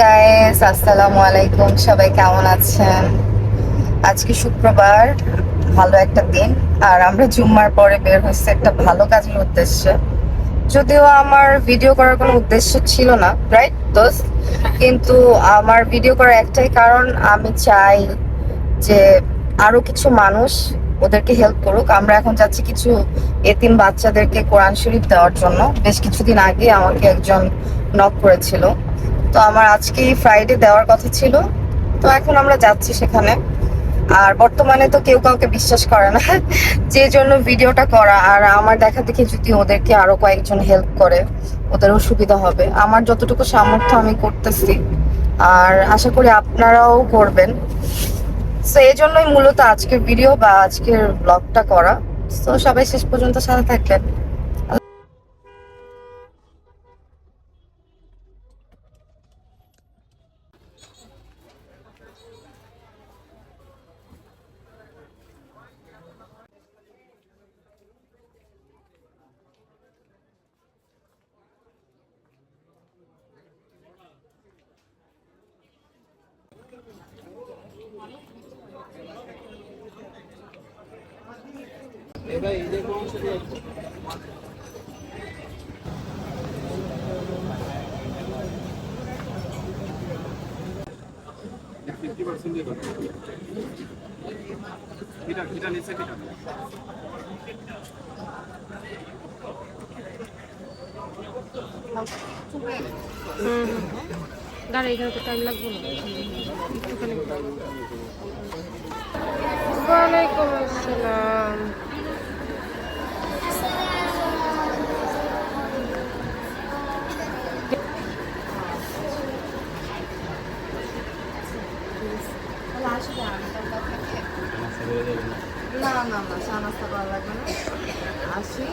Guys আসসালামু আলাইকুম সবাই কেমন আছেন? আজকে শুক্রবার, ভালো একটা দিন, আর আমরা জুম্মার পরে বের হচ্ছে একটা ভালো কাজের উদ্দেশ্যে। যদিও আমার ভিডিও করার কোনো উদ্দেশ্য ছিল না রাইট দোস্ত? কিন্তু আমার ভিডিও করার একটাই কারণ, আমি চাই যে আরও কিছু মানুষ ওদেরকে হেল্প করুক। আমরা এখন যাচ্ছি কিছু এতিম বাচ্চাদেরকে কোরআন শরীফ দেওয়ার জন্য। বেশ কিছুদিন আগে আমাকে একজন নক করেছিল। তো আমার আজকে ফ্রাইডে দেওয়ার কথা ছিল। তো এখন আমরা যাচ্ছি সেখানে। আর বর্তমানে তো কেউ কাউকে বিশ্বাস করে না, যে জন্য ভিডিওটা করা। আর আমার দেখা দেখি যদি ওদেরকে আরও কয়েকজন হেল্প করে, ওদেরও সুবিধা হবে। আমার যতটুকু সামর্থ্য আমি করতেছি। আর আশা করি আপনারাও করবেন। তো এই জন্যই মূলত আজকের ভিডিও বা আজকের ব্লগটা করা। তো সবাই শেষ পর্যন্ত সাথে থাকবেন। ফিফটি পার্সেন্ট টাইম লাগবে না আসসালাম। না। না না চা নাস্তা করা লাগবে না। আসি।